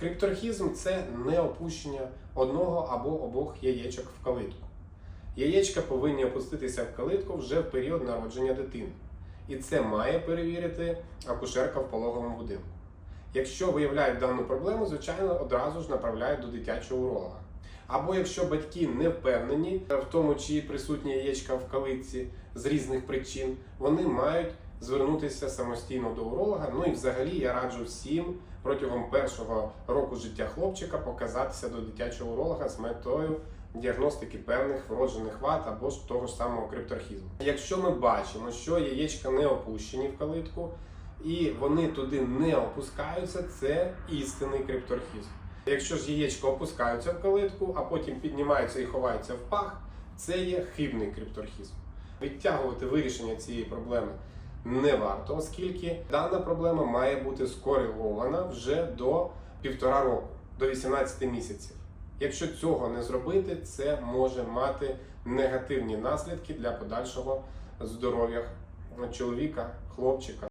Крипторхізм це не опущення одного або обох яєчок в калитку. Яєчка повинні опуститися в калитку вже в період народження дитини. І це має перевірити акушерка в пологовому будинку. Якщо виявляють дану проблему, звичайно, одразу ж направляють до дитячого уролога. Або якщо батьки не впевнені в тому, чи присутні яєчка в калитці з різних причин, вони мають звернутися самостійно до уролога. Ну і взагалі я раджу всім протягом першого року життя хлопчика показатися до дитячого уролога з метою діагностики певних вроджених вад або ж того ж самого крипторхізму. Якщо ми бачимо, що яєчка не опущені в калитку і вони туди не опускаються, це істинний крипторхізм. Якщо ж яєчка опускаються в калитку, а потім піднімаються і ховаються в пах, це є хибний крипторхізм. Відтягувати вирішення цієї проблеми не варто, оскільки дана проблема має бути скоригована вже до півтора року, до 18 місяців. Якщо цього не зробити, це може мати негативні наслідки для подальшого здоров'я чоловіка, хлопчика.